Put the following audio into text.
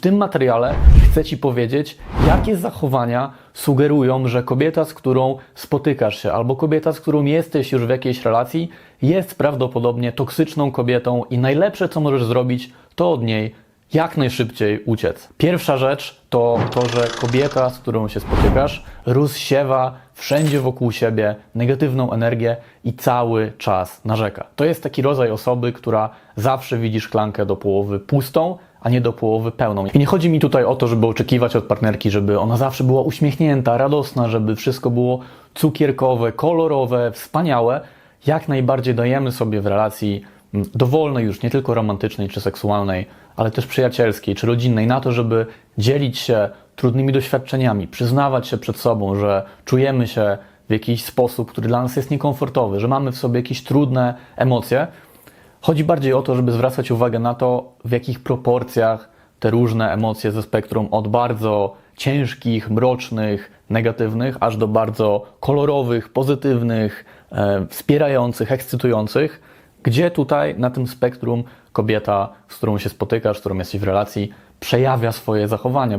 tym materiale chcę Ci powiedzieć, jakie zachowania sugerują, że kobieta, z którą spotykasz się, albo kobieta, z którą jesteś już w jakiejś relacji, jest prawdopodobnie toksyczną kobietą i najlepsze, co możesz zrobić, to od niej jak najszybciej uciec. Pierwsza rzecz to to, że kobieta, z którą się spotykasz, rozsiewa wszędzie wokół siebie negatywną energię i cały czas narzeka. To jest taki rodzaj osoby, która zawsze widzi szklankę do połowy pustą, a nie do połowy pełną. I nie chodzi mi tutaj o to, żeby oczekiwać od partnerki, żeby ona zawsze była uśmiechnięta, radosna, żeby wszystko było cukierkowe, kolorowe, wspaniałe. Jak najbardziej dajemy sobie w relacji mm, dowolnej już, nie tylko romantycznej czy seksualnej, ale też przyjacielskiej czy rodzinnej, na to, żeby dzielić się trudnymi doświadczeniami, przyznawać się przed sobą, że czujemy się w jakiś sposób, który dla nas jest niekomfortowy, że mamy w sobie jakieś trudne emocje. Chodzi bardziej o to, żeby zwracać uwagę na to, w jakich proporcjach te różne emocje ze spektrum od bardzo ciężkich, mrocznych, negatywnych, aż do bardzo kolorowych, pozytywnych, e, wspierających, ekscytujących, gdzie tutaj na tym spektrum kobieta, z którą się spotykasz, z którą jesteś w relacji, przejawia swoje zachowania.